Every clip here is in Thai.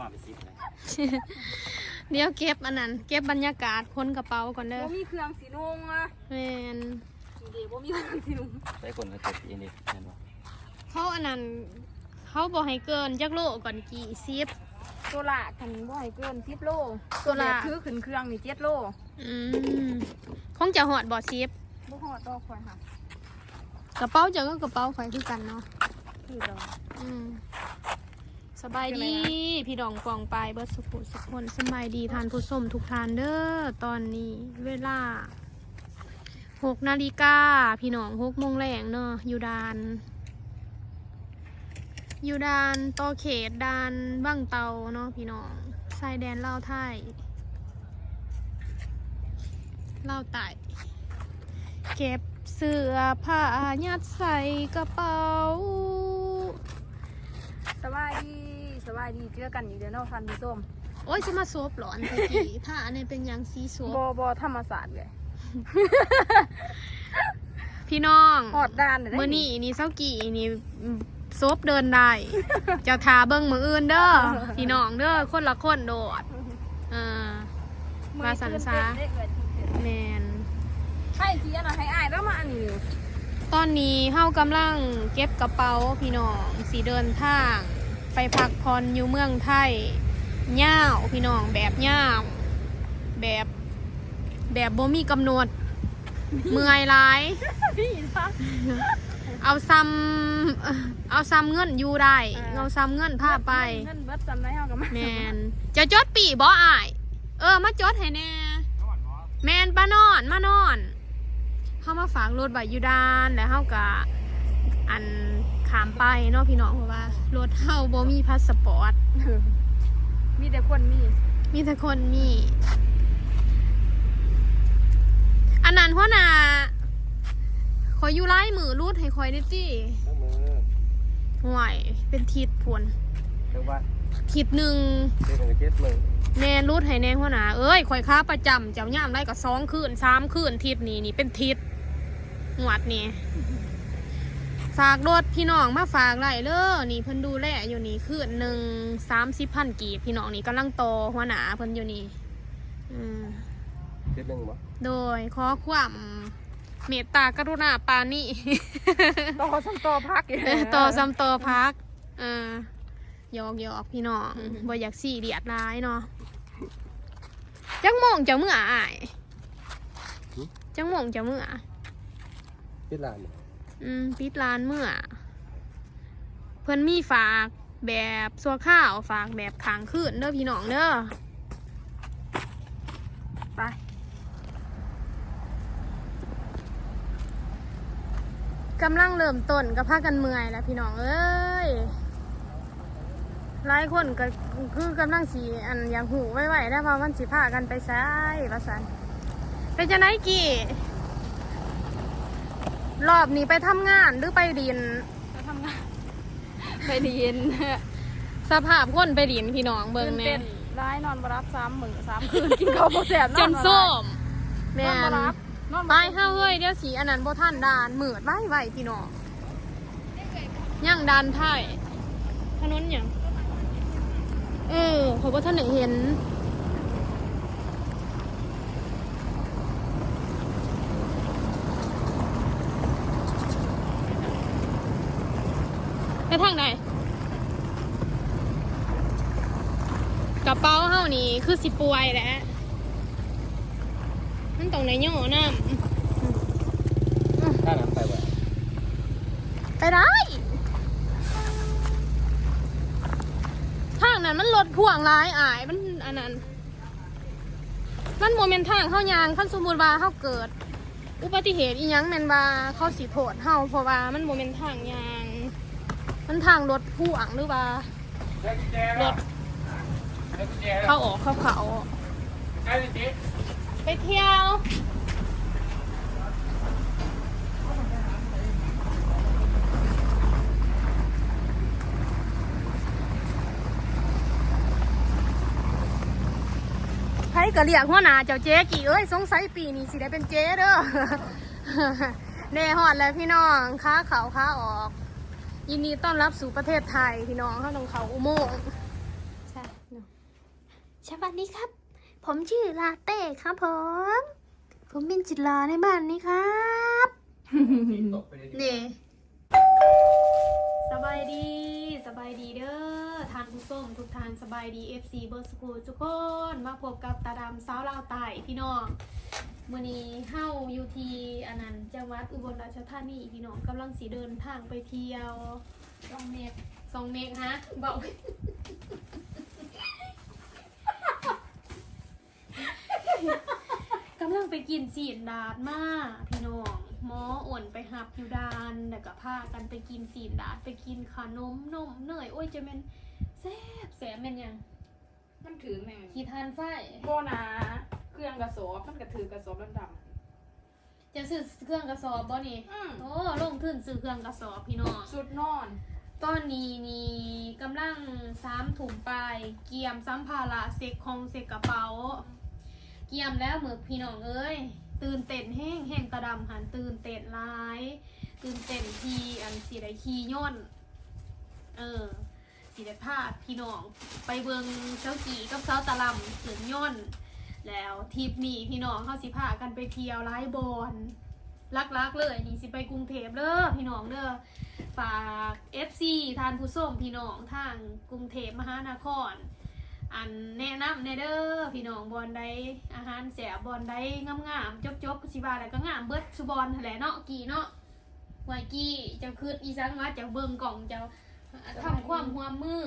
มาไปซิปเลยเดี๋ยวเก็บอันนั้น เก็บบรรยากาศคนกระเป๋าก่อนเด้อบ่มีเครื่องสีนุ่งอะแมนเดี๋ยวบ่มีเครื่องสีนุ่งใช้คนกระตุกอีนี่เห็นปะเขาอันนั้นเขาบอกให้เกินจักโลก่อนกี่ซิปตัวละคันบ่ให้เกิน10โลตัวละคือขึ้นเครื่องนี่7โลอืมคงจะหอดบ่อซิปบ่ฮอดดอกข่อยค่ะกระเป๋าเจอก็กระเป๋าข่อยคือกันเนาะคือดอกอืม สบายดีพี่ดองปองปลายเบิร์ดสุขุสุขคนสบายดีทานผู้ชมทุกทานเด้อตอนนี้เวลาหกนาฬิกาพี่น้องหกโมงแรงเนาะอยู่ดานอยู่ดานต่อเขตดานบ้างเตาเนาะพี่น้องชายแดนลาวไทยลาวไต่เก็บเสื้อผ้ายัดใส่กระเป๋าสบายดี สบายดีเจอกันอีกเด้อเนาะท่านผู้ชมโอ้ยจะมาโซบเหรออันตะกี้ถ้าอันนี้เป็นหยังซีโซบบ่บ่ธรรมศาสตร์เลยพี่น้องฮอดด้านได้มือนี่นี่เศร้ากี่นี่โซบเดินได้จะทาเบิ้งมืออื่นเด้อพี่น้องเด้อคนละคนโดดเอ่ามาสันซาแมนให้สิอันน่ะให้อ้ายแล้วมาอันนี้ตอนนี้เฮากำลังเก็บกระเป๋าพี่น้องสีเดินทาง ไปพักผ่อนอยู่เมืองไทยย่าวพี่น้องแบบย่าวแบบแบบบ่มีกำหนดเมื่อยหลายพี่ซะเอาซ้ำเอาซ้ำเงินอยู่ได้อ่าเอาซ้ำเงินพาไปเงินเบิดจำได้เฮาก็มาแมนจะจดปีบ่อาย เออมาจดให้แน่แมนป้านอนมานอนเข้ามาฝากรถไว้อยู่ด้านแล้วเฮากะ อันขามไปเนาะพี่น้องเพราะว่า รถเฮาบ่มีพาสปอร์ต มีแต่คนมี มีแต่คนมี อันนั้นหัวหน้าขอยอยู่ไล่มือรูดให้คอยได้จี้ ทั้งมือห่วยเป็นทิศพวนเรียกว่าทิศหนึ่งเรียกว่าเจ็ดมือแม่รูดให้แน่หัวหน้าเอ้ยข่อยค้าประจำเจ้าย่ามได้ก็สองคืนสามคืนทิศนี้นี่เป็นทิศหวดนี่ ฝากรถพี่น้องมาฝากไรเด้อนี่เพิ่นดูแลอยู่นี่คืนหนึ่งสามสิบพันกีบพี่น้องนี่กำลังโตหัวหน้าเพิ่นอยู่นี่อืมเจ็ดหนึ่งบ่โดยขอความเมตตากรุณาปานี่ ต่อซ้ำต่อพักอีกต่อซ้ำต่อพักเออหยอกหยอกพี่น้องบ่อยากสี่เดียดร้ายเนาะจังโมงจะเมื่ออายจังโมงจะเมื่อเจ็ดล้าน อืมปิดร้านเมื่อ เพิ่นมีฝากแบบสัวข้าวฝากแบบขางคืนเด้อพี่น้องเด้อไปกำลังเริ่มต้นกับพากันเมื่อยแล้วพี่น้องเอ้ยหลายคนก็คือกำลังสีอันอย่างหูไว้ไว้ได้ว่ามันสิพากันไปใช้ประสันเป็นจะไหนกี่ รอบนี้ไปทำงานหรือไปดินจะทำงานไปเรียนสภาพคนไปดินพี่น้องเบิ่งตื่นแน่เต้นร้ายนอนบรับซ้ำมื้อซ้ำคืนกินข้าวบ่แซ่บจนส้มนแม่อนบ่นรับนอนไปบ่ห้าเฮ้ยเดี๋ยวสีอันนั้นบ่ท่านดานมืดไว้ไว้พี่น้องย่างดานไทยถนนหยังเออเขาบ่ท่านได้เห็น ไปทางไหนกระเป๋าเฮานี่คือสิป่วยแหล้วมันต้องในโย่น้ถ้าน้ำไปบ่ำไปได้ทางนั้นมันรถพ่วงร้ายอายมันอันนั้น มันโมเมนทางเข้ายางขั้นสมมุติว่าเขาเกิด อุบัติเหตุอีหยังแมนว่าเขาสิโทษเฮาเพราะว่ามันโมเมนทางยาง มันทางรถพ่วงหรือว่ารถเข้าออกเข้าเขาไปเที่ยวไผก็เรียกหัวหน้าเจ้าเจ๊กี่เอ้ยสงสัยปีนี้สิได้เป็นเจ๊เด้อเน่ฮอดแล้วพี่น้องค้าเขาค้าออก ยินดีต้อนรับสู่ประเทศไทยพี่น้องเข้าตรงเขาอุโมงค์ใช่สวัสดีครับ ผมชื่อลาเต้ครับผม ผมเป็นจิตลาในบ้านนี้ครับเนี่สบายดีสบายดีเด้อทานผู้ส้มทุกทานสบายดี FC เบอร์สกูทุกคน มาพบกับตาดำสาวลาวใต้พี่น้อง มื่อนี้เฮาอยู่ที่อันนั้นจังหวัดอุบลราชธานีพี่น้องกำลังสีเดินทางไปเที่ยวสองเมกสองเมกฮะเบากำลังไปกินสีนดาดมาพี่น้องหมออ่วนไปหับอยู่ดานแล้วก็พากันไปกินสีนดาดไปกินขนมนมเนยโอ้ยจะเป็นแซ่บแซ่บเป็นหยังมันถือแม่ขี้ทานไฟโบนา เครื่องกระสอบมันก็ถือกระสอบดำจะซื้อเครื่องกระสอบบ่นี่ๆอืมโอ้ลงทุนซื้อเครื่องกระสอบพี่น้อง สุดนอน ตอนนี้นี่กำลังสามถุงไปลายเกียมสัมภาระเซ็กของเซ็กกระเป๋า เกียมแล้วมือพี่น้องเอ้ย ตื่นเต้นแห้งแห้งตะดำหันตื่นเต้นร้าย ตื่นเต้นทีอันสีได้ขีย่นเออสีได้พาดพี่น้อง ไปเบิงเจ้ากี่กับเจ้าตะลำขืนย่น แล้วทริปนี้พี่น้องเขาสิพากันไปเที่ยวไร้บอลลักๆเลยนี่สิไปกรุงเทพเด้อพี่น้องเด้อฝาก FC ทานผู้ส้มพี่น้องทางกรุงเทพมหานคร อันแนะนำในเด้อพี่น้องบอลได้อาหารแสบบอลได้งามๆจบๆสิบาแล้วก็งามเบิดสุบอลแถลเนาะกี่เนาะไวกี้จะคืดอีสังว่าจะเบิ่งกล่องจะทำความควมือ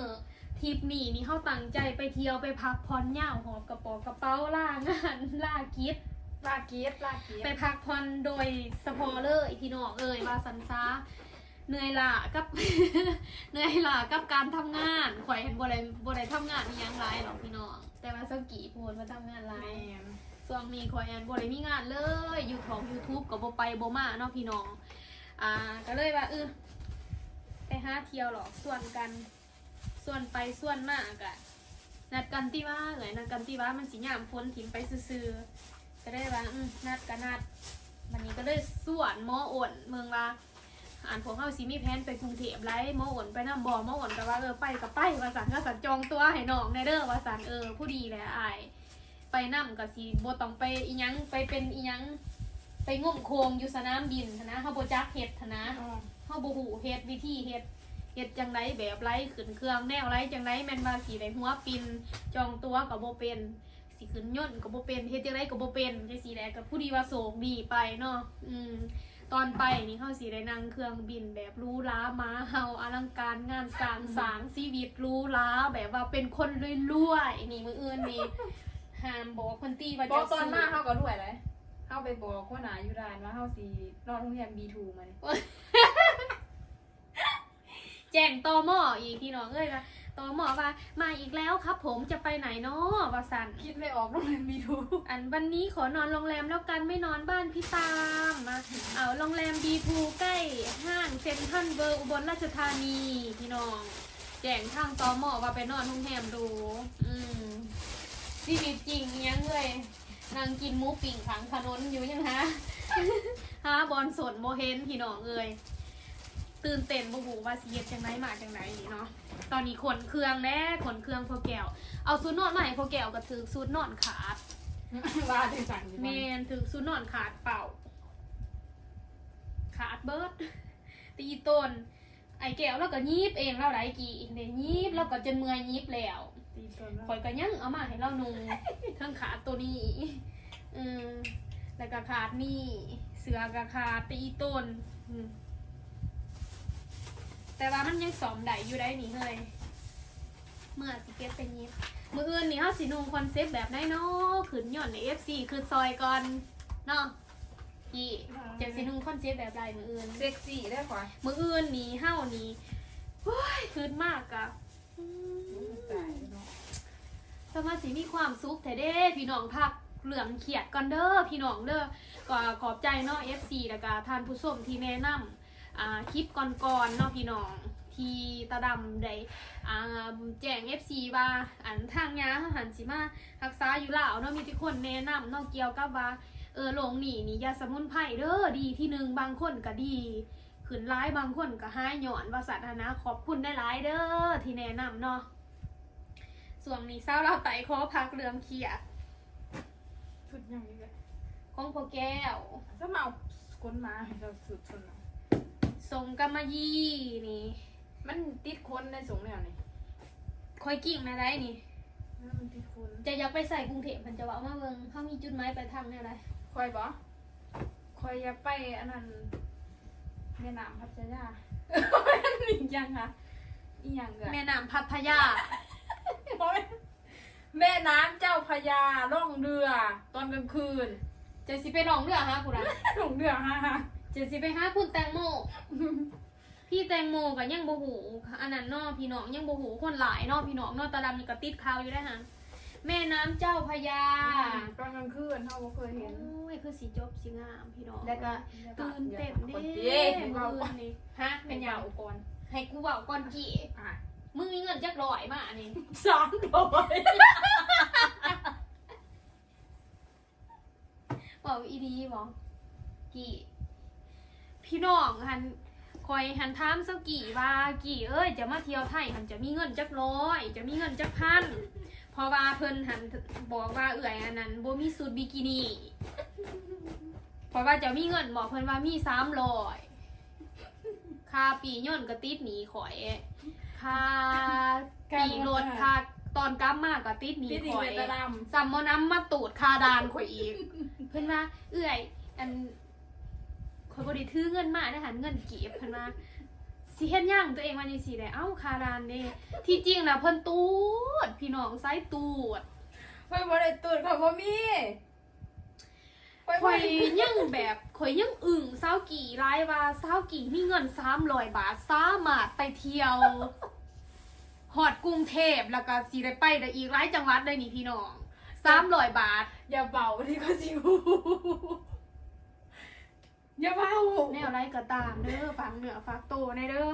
ทริปนี้นี่เขาตั้งใจไปเที่ยวไปพักผ่อนย่าวหอบกระเป๋ากระเป๋าล่างานล่ากิฟลาเกียบลาเกียบไปพักผ่อนโดยสปอร์เลยพี่น้องเอ่ยว่าสันซาเหนื่อยล่ะกับ เหนื่อยล่ะกับการทำงานข่อยเห็นบ่ได้บ่ได้ทำงานอีหยังหลายหรอกพี่น้องแต่ว่าสกีพูดว่าทำงานหลาแมยนส่วนมีข่อยแอนบ่ได้มีงานเลย อยู่ของ YouTube ก็บ่ไปบ่มาเนาะพี่น้องอ่าก็เลยว่าเออไปหาเที่ยวหรอกส่วนกัน ส่วนไปส่วนมากอะนัดกันที่ว่าเอ้ยนัดกันที่ว่ามันสิยามฝนถิ่มไปซื่อๆก็ได้ว่าอืมนัดก็นัดวันนี้ก็เลยส่วนหมออ่นเมืองว่าอ่านพวกเขาสิมีแผนไปกรุงเทพไรหมออ่นไปนำบ่หมออ่นก็ว่าเออไปก็ไปว่าสันก็สันจองตัวให้น้องในเด้อว่าสันเออผู้ดีแหละอายไปนํก็สิบ่ต้องไปอีหยังไปเป็นอีหยังไปงมโคงอยู่สนามบินหั้นนะเฮาบ่จักเฮ็ดหั้นนะอ๋อเฮาบ่ฮู้เฮ็ดวิธีเฮ็ด เฮ็ดจังไดแบบไรขึ้นเครื่องแนวไรจังไดแม่นว่าสิได้หัวปินจองตัวก็บ่เป็นสิขึ้นยนต์ก็บ่เป็นเฮ็ดจังไดก็บ่เป็นจังซี่แหละก็ผู้ดีว่าโศกดีไปเนาะอืมตอนไปนี่เฮาสิได้นั่งเครื่องบินแบบหรูหรามาเฮาอลังการงานสร้างสางชีวิตหรูหราแบบว่าเป็นคนรวยๆนี่มื้ออื่นนี่ห้ามบอกคนตีว่าบอกจะตอนมาเฮาก็ด้วยเลยเฮาไปบอกคนหนาอยู่ร้านว่าเฮาสินอนโรงแรม B2 มาเนี่ย แจ้งตอหมออีกพี่น้องเอ้ยว่าตอหมอว่ามาอีกแล้วครับ ผมจะไปไหนเนาะว่าสันคิดไม่ออกโรงแรม B2 อันวันนี้ขอนอนโรงแรมแล้วกันไม่นอนบ้านพี่ตามมาเอาโรงแรมดีทูใกล้ห้างเซ็นทรัลเวิร์อุบลราชธานีพี่น้องแจ้งทางตอหมอว่าไปนอนโรงแรมดู อืมชีวิตจริงยังเลยนางกินหมูปิ่งขังถนนอยู่ยังฮะฮะบอลสดโมเฮนพี่น้องเอ้ย ตื่นเต้นบ่หูว่าสิเฮ็ดจังไดมาจังไดนี่เนาะตอนนี้ขนเครื่องแน่ขนเครื่องพอแก้วเอาซูดนอนมาให้พอแก้วก็ถือซูดนอนขาดว่าจังสั่นอยู่แมบ่นถือซูดนอนขาดเป่า ขาดเบิดตีต้นไอ้แก้วแล้วก็ยีบเองแล้วไรกี่เดี๋ยวยีบแล้วก็จนเมื่อยยีบแล้วตีตนแล้วข่อยก็ยังเอามาให้เรานุงทั้งขาดตัวนี้ อืมแล้วก็ขาดนี่ เสือก็ขาดตีต้น อืม แต่ว่ามันยังสอมได้อยู่ได้นี่เฮ้ยเมื่อสิเก็ตเป็นยิบมืออื่นนี่เฮาสินุงคอนเซ็ปต์แบบไหนเนาะขืนหย่อนใน FC คือซอยก่อนเนาะพี่จะสินุงคอนเซ็ปต์แบบไรมืออื่นเซ็กซี่ได้ขวามืออื่นนี่เฮานี่โอ้ยคืนมากอะอืมตายเนาะสมาสิมีความสุขแท้เด้พี่น้องพักเหลืองเขียดก่อนเด้อพี่น้องเด้อก็ขอบใจเนาะ FC แล้วก็ทานผู้ชมที่แนะนำอ่า คลิปก่อนๆเนาะพี่น้องที่ตาดำได้อ่าแจ้ง FC ว่าอันทางยาหันสิมารักษาอยู่ลาวเนาะมีทุกคนแนะนำเนาะเกี่ยวกับว่าเออโรงนี่นี่ยาสมุนไพรเด้อดีที่หนึ่งบางคนก็ดีขืนร้ายบางคนก็หายหย่อนว่าสัตว์นะขอบคุณได้หลายๆเด้อที่แนะนำเนาะส่วนนี้เศร้าเราไต่ขอพักเรื่องเครียดสุดยังนี้เลยของพ่อแก้วถ้ามาเอาคนมาให้เราสุดทนเอา ทรงกำมะยี่นี่มันติดคนในสงเนี่ยนี่คอยกิ่งมาได้นี่ มันติดคนจะอยากไปใส่กรุงเทพมันจะว่าเอามาเบิ่งเขามีจุดหมายปลายทางแนวใดคอยบ่คอยอยากไปอันนั้นแม่น้ำพัทยาอีกอยังค่ะอีกอยังเกิแม่น้ำพัทยา แม่น้ำเจ้าพระยาล่องเรือ ตอนกลางคืน เจะสิไปหนองเรือฮะกูนะล่องเรือฮ่าฮ่าเจะสิไปหาคุณแตงโม พี่แตงโมกับยังบ่หูอันนั้นเนอพี่น้องยังบ่หูคนหลายเนอพี่น้องเนอตาดำนี่ก็ติดข่าวอยู่ได้อฮะแม่น้ำเจ้าพระยาตอนกลางคืนเขาบ่เคยเห็น โอ้ยคือสีจบสีงามพี่น้องแล้วก็ตื่นเต้นคเด้นเด้เห็นมื้เราออื่นนี่ฮะเป็เป็นนอหย่ายังงอุปกรณ์ให้กูเว้าก่อนกี่อะมึงมีเงินจักร้อยมานี่สามร้อยบอกอีดีบอกกี่พี่น้องหันค อยหันถามเจ้ากี่ว่ากี่เอ้ยจะมาเที่ยวไทยหันจะมีเงินจักร้อย จะมีเงินจักพันเพราะว่าเพิ่นหันบอกว่าเอื่อยอันนั้นบ่มีสูตรบิกินี่เพราะว่าจะมีเงินบอกเพิ่นว่ามีสามร้อยค่าปีย่นต์กระติดหนีข่อยค่าปีรถค่าตอนกลับมากกระติดหนีพี่ดีข่อเวยตาดซัมมอน้ำมาตูดคาดานข่อยอีก เพิ่นว่าเอื่อยอัน ข่อยบ่ได้ถือเงินมาได้หันเงินเก็บเพิ่นว่าสิเฮ็ดหยังตัวเองว่าจังซี่แหละเอ้าคาดานเด้ที่จริงน่ะเพิ่นตูดพี่น้องไสตูดำไปบ่ได้ตูดค่ะบ่มีไปข่บ่อยได้ยังแบบข่อยยังอึ้งเศร้ากี่รายว่าเศร้ากี่มีเงิน300บาทสามารถไปเที่ยวฮอดกรุงเทพแล้วก็สิได้ไปได้อีกหลายจังหวัดเลยนี่พี่น้อง300บาท อย่าเบาที่ก็สิหู อย่าเบาแนวไรก็ตามเด้อฝากเหนือฝากโตในเด้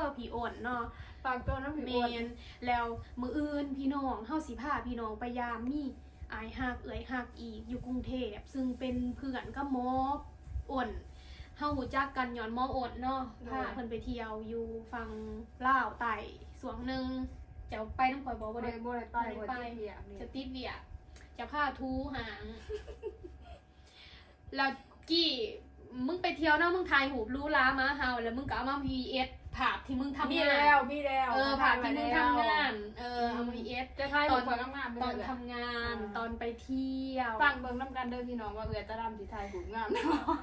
อพี่อ่อนเนาะฝากตัวน้ำเมผีอ้วนนแล้วมืออื่นพี่น้องเฮาสิพาพี่น้องไปยามมีอายฮักเอ่ยฮักอีกอยู่กรุงเทพซึ่งเป็นเพื่อนกับหมออ่อนเฮารู้จักกันย้อนหมออ่อนเนาะพาเพิ่นไปเที่ยวอยู่ฝั่งลาวใต้สวงหนึงจะไปน้ำข่อยบ่บ่บ่ได้ได้บ่ได้ไปบ่ได้เปียกนี่จะติดเวียกจะพาทูหางแล้วกี้ มึงไปเที่ยวเนาะมึงถ่ายหูปรู้ล้ามาเฮาแล้วมึงก็เอามา VS ภาพที่มึงทำมีงานแล้วมีแล้วเออภาพที่มึงทำงานเออเอาม VS จะทายตตออนนงามๆตอนทำงานอ่า ตอนไปเที่ยว ฟังเบิ่งน้ำกันเด้อพี่น้องว่าเอือตะดำสิทายหูงามเนาะ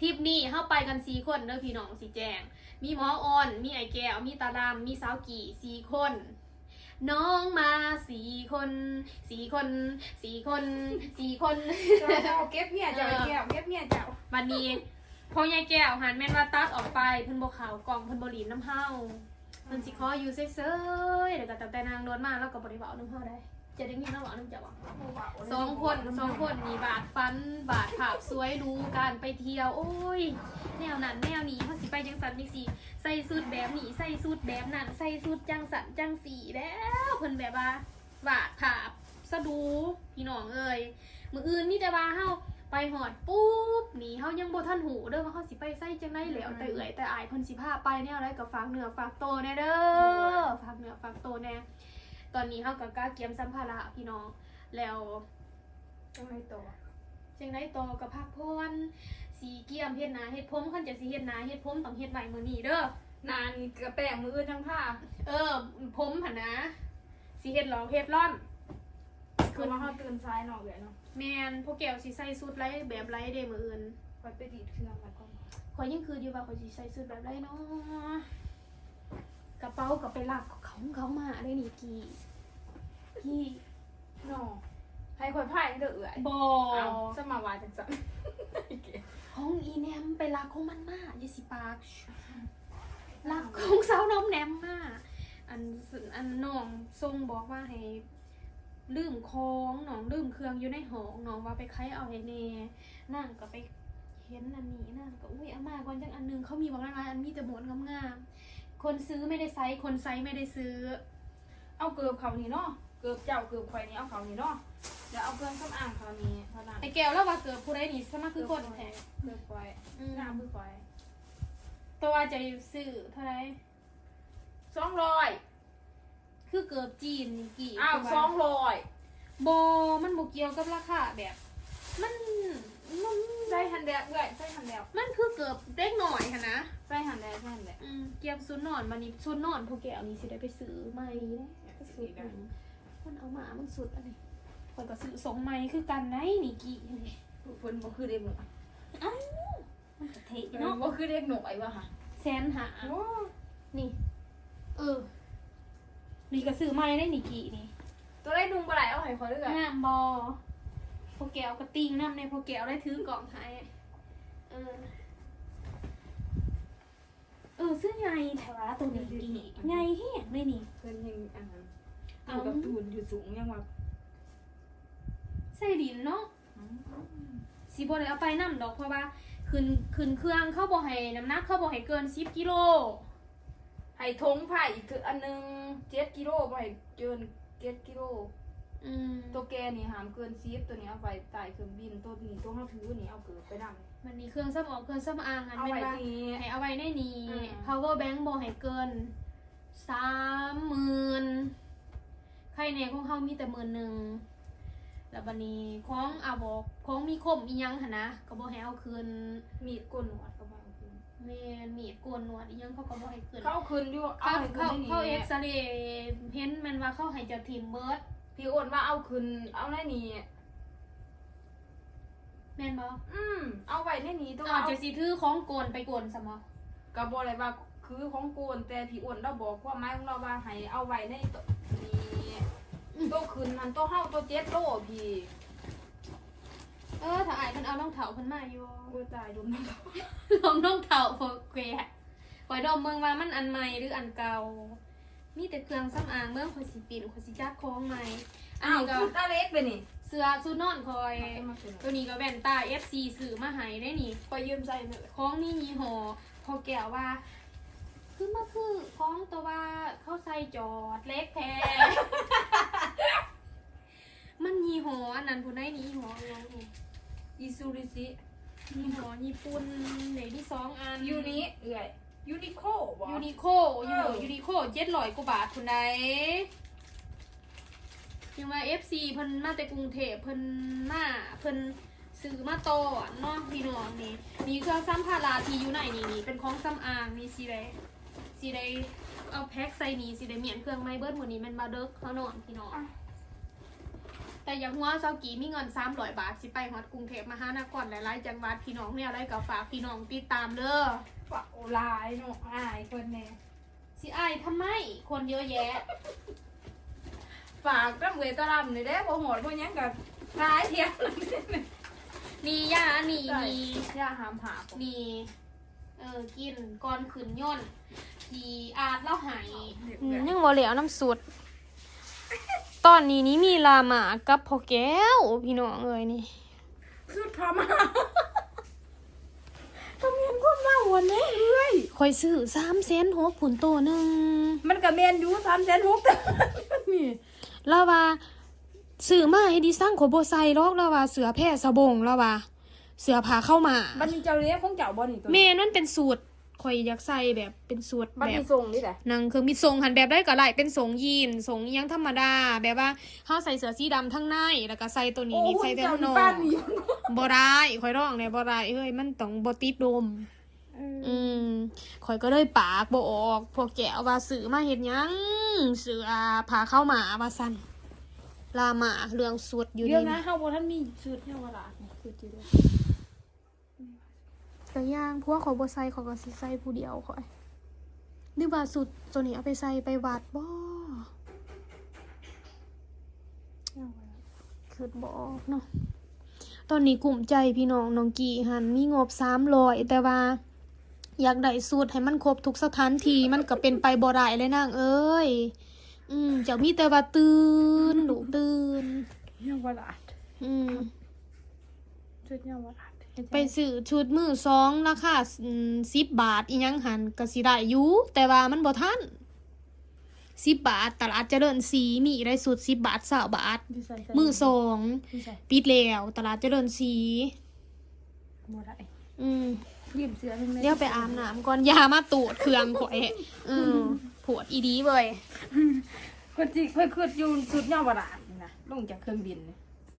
ทริปนี้เฮาไปกันสี่คนเด้อพี่น้องสีแจง มีหมออ่อน มีไอ้แก้ว มีตาดำมีสาวกี่สี่คน น้องมาสี่คนสี่คนสี่คนสี่คน เจ้าเก็บเมียเจ้าไอ้แก้วเก็บเมียเจ้าวันนี้พอยายแก้วหันแม่นว่าตัดออกไปเพิ่นบ่ขาวกล่องเพิ่นบ่หลีนน้ำเฮาเพิ่นสิขออยู่เซ่ยๆแล้วก็ตั้งแต่นางโดนมาแล้วก็บ่ได้เว้าน้ำเฮาได้ จะได้ยินเราเว้าน้ำเจ้าบ่สองคนสองคนมีบาดฟันบาดภาพสวยรู้การไปเที่ยว โอ้ย แนวนั้นแนวนี้เฮาสิไปจังสันจังซี่ใส่สูทแบบนี้ใส่สูทแบบนั้นใส่สูทจังสันจังสีแล้วเพิ่นแบบว่าบาดภาพสะดูพี่น้องเอ้ยมื้ออื่นมีแต่ว่าเฮาไปหอดปุ๊บหนีเฮายังบ่ทันหูเด้อว่าเฮาสิไปไสจังได๋แล้วแต่เอื่อยแต่อายเพิ่นสิพาไปแนวใดก็ฝากเนื้อฝากโตวแน่เด้อฝากเนื้อฝากโตวแน่ ตอนนี้เฮาก็กล้าเกียมสัมภาระพี่น้อง แล้วจังไรตัวจังได๋ต่อก็พักผ่อนสีเกียมเฮ็ดหน้าเฮ็ดผมคันจะสิเฮ็ดหน้าเฮ็ดผมต้องเฮ็ดไว้มื้อนี้เด้อนานกระแป้งมืออื่นทั้งผ้าเออ ผมหั่นนะสิเฮ็ดหลอกเฮ็ดร่อนคือว่าเฮาตื่นสายเนาะเอื้อยเนาะแม่นพวกแก้วสิใส่สูทไรแบบไรเด้มื้ออื่นไปไปดีดเครื่องมาก่อนขอยยังคืออยู่ว่าขอยสิใส่สูทแบบไรเนาะ กระเป๋าก็ไปลักของเขามาได้นี่กี่กี่เนาะให้ข่อยพายเด้อเอื้อยบอเอาสมาวาจังซั่นของอีแนมไปลักของมันมาอย่าสิปากลักของสาวน้องแนมมาอันสึอันน้องทรงบอกว่าให้ลืมของน้องลืมเครื่องอยู่ในห้องน้องว่าไปไขเอาให้แน่นั่งก็ไปเห็นอันนี้นั่งก็อุ้ยเอามาก่อนจังอันหนึงเขามีบอกหลายๆอันมีแต่หมวดงามๆ คนซื้อไม่ได้ไซส์คนไซส์ไม่ได้ซื้อ เอาเกือบเขานี่เนาะเกือบเจ้าเกือบข่อยนี่เอาเขานี่เนาะเดี๋ยวเอาเครื่องสำอางเขานี่เท่านั้นไอแก้วแล้วว่าเกิดผู้ใดนี่สมาคือคนแท้เกือบข่อยอืมงามคือข่อยตัวว่าจะซื้อเท่าไหร200คือเกือบจีนนี่กี่อ้าวคืสองร้อยโบมันบ่เกี่ยวกับราคาแบบ มันมัน ใส่หันแดดเอื้อยใส่หันแดดมันคือเกือบเล็กหน่อยค่ะนะใส่หันแดดใส่หันแดดอืมเกียบซุนนอนมันนี่ซุนนอนพวกแกเอานี้สิได้ไปซื้อใหม่นะสุดหนึ่งมันเอามามันสุดอะไรคนก็ซื้อสองไม้คือกันไหนนี่กี่นี่เพิ่นบ่คือเด็กหนุ่มอ้าวมันจะเทเนาะเนาะบ่คือเด็กหนุ่มไอ้วะค่ะแสนหาโอ้นี่ เออ นี่ก็ซื้อไม้ได้นี่กี่นี่ ตัวได้ดุงบ่ได้เอาให้ขอเด้องามบอ พวกแกเอากระติงน้ำในพวกแกเอาได้ถือกล่องไทยเออ เออซื้อไงแต่ว่าตัวนี้กี่ไงแห้งเลยนี่เพิ่นยังอันนั้นเอาเอากับตูนอยู่สูงยังว่าใส่ดินเนาะสีบอเลยเอาไปน้ำดอกเพราะว่าขึ้นขึ้นเครื่องเข้าบ่ให้น้ำหนักเข้าบ่ให้เกินสิบกิโลให้ทงไผ่อีกคืออันหนึง7กิโลบ่ให้เกิน7กิโล อืมตัวแกนี่หามเกิน10ตัวนี้เอาไปใต้เครื่องบินตัวนี้ตัวเฮาถือนี่เอาเกิดไปนำมันมีเครื่องสำอางเครื่องสำอางอันเอาเป็นไว้ว่านี่ให้เอาไว้ในนี้ อืม power bank บ่ให้เกินสามหมื่นใครเนี่ยของเฮามีแต่หมื่นหนึ่งแล้วบัดนี้ของอาบอกของมีคมอีหยังหั่นนะก็บ่ให้เอาคืนมีดโกนหนวดก็บ่เอาคืนแม่นมีดโกนหนวดอีหยังเขาก็บ่ให้คืน เขาเอาคืนอยู่เอาเขาให้คืนเขาได้นี่เขาเอ็กซเรย์เห็นแมันว่าเขาให้เจ้าทีมเบิร์ด พี่อ้วนว่าเอาคืนเอาในนี่แม่นบ่อืมเอาไว้ในนี้ตัวอาจจะสิถือของโกนไปโกนซะบ่ก็บ่ได้ว่าคือของโกนแต่พี่อ้วนเราบอกความหมายของเราว่าให้เอาไว้ในตัวนี่ตัวคืนนั้นตัวเฮาตัวเจ็ดโลพี่เออถ้าอายเพิ่นเอารองเท้าเพิ่นมาอยู่โอ้ยตายดมน้ำตาลองรองเท้าโฟเกะหอยดมเมืองว่ามันอันใหม่หรืออันเก่า มีแต่เครื่องสำอางเมืองข่อยสิปิ่นข่อยสิจัดของใหม่อันอ้าวนี้ก็คือตาเล็กไปนี่เสื้อสูทนอนคอย ตัวนี้ก็แว่นตา FC ซื้อมาให้ได้นี่ไปยืมใส่เถอะของมียี่ห้อพอแก้วว่า คือมาคือของตัวว่าเขาใส่จอดเล็กแท้ มันยี่ห้ออันนั้นผู้ใดนี่ยี่ห้ออหยังนี่อีซูริซิยี่ห้อญี่ปุ่นไหนที่สองอันยูนิเอื่อย ยูนิโคบ่ยูนิโคเออยูนิยูนิโคเจ็ดร้อยกว่าบาทคุณใดยังว่า FC เพิ่นมาแต่กรุงเทพเพิ่นมาเพิ่นซื้อมาโตอเนาะพี่น้องนี่นี่เครื่องซ้ำพาราที่อยู่ไหนนี่นี่เป็นของซ้ำอางนี่สิได้สิได้เอาแพ็คใส่นี่สิได้เมียนเครื่องไม้เบิดหมดนี้แมันบาเด็กเขานอนพี่น้อง แต่อย่างหัวเซากีมีเงิน300บาทสิไปฮอดกรุงเทพมหานครหลายๆจังหวัดพี่น้องเนี่ยอะไรก็ฝากพี่น้องติดตามเด้อ ฝากโอลายเนาะอายคนแน่สิอายทำไมคนเยอะแยะ ฝากตำเวตารำนี่เด้บ่หอดบ่หยังก็ขายเที่ยงนี่ยานี่ใช่นี่อย่าหามหาบ่นี่เออกินก่อนขืนย่นทีอาดแล้วหายยังบ่เหลียวน้ำสุด ตอนนี้นี่มีลาหมากับพ่อแก้วพี่น้องเอ้ยนี่ สุดพามา ทำเงินคนมาหัวแน่เอ้ยคอยซื้อสามเซนหกผุนโตหนึ่งมันก็แม่นอยู่3แสน6แต่นี่แล้วว่าซื้อมาให้ดิสั่งขอยบ่ใส่หรอกแล้วว่าเสือแพร่สะบงแล้วว่าเสือผาเข้ามาบัดนี้เจ้าเลี้ยของเจ้าบ่นี่ตัวเมนมันเป็นสูตร ข่อยอยากใส่แบบเป็นสูตรบัดแบบนี้ส่งนี่แหละหนังเครื่องมีทรงหันแบบได้ก็ได้เป็นทรงยีนทรงอิหยังธรรมดา แบบว่าเฮาใส่เสื้อสีดำทั้งในแล้วก็ใส่ตัวนี้นี่ใส่แต่ข้างนอกบ้านนี้บ่ได้ข่อยร้องเนี่ยบ่ได้เอ้ยมันต้องบ่ติดดมอืมข่อยก็เลยปากบ่ออก พวกแกว่าซื้อมาเฮ็ดหยังซื้ออาพาเข้ามาว่าซั่นลามาเรื่องสุดอยู่เดี๋ยวนี่นะเฮาบ่ทันมีชุดเฮาว่าล่ะคือจิเด้ อก็ย่างพวกข่อยบ่ใส่ข่อยก็สิใส่ผู้เดียวข่อยหรือว่าสุดตัวนี้เอาไปใส่ไปวัดบ่คือบอกเนาะตอนนี้กลุ่มใจพี่น้องน้องกี่หันมีงบสามร้อยแต่ว่า อยากได้สูตรให้มันครบทุกสถานที่มันก็เป็นไปบ่ได้เลยนางเอ้ย อืมเจะมีแต่ว่าตื่นดุตื่นเฮาว่าล่ะอืมชุดเฮาว่าล่ะ ไปซื้อชุดมือสองราคาสิบบาทอีหยังหันก็สิได้อยู่แต่ว่ามันบ่ทันสิบบาทตลาดเจริญศรีมีได้สูตรสิบบาทสาบาทอยู่ใส่ใส่มือสองอยู่ใส่ปิดแล้ว ตลาดเจริญศรีบ่ได้อืมยืมเสื้อทั้งนั้นเดี๋ยวไปอาบน้ำก่อนอยามาตูดเครื่องข่อยอืมปวดอีดีเว้ยเพื่อนจิเพื่อนคืออยู่สุดยอดบาดาลนี่นะลงจากเครื่องบินนี่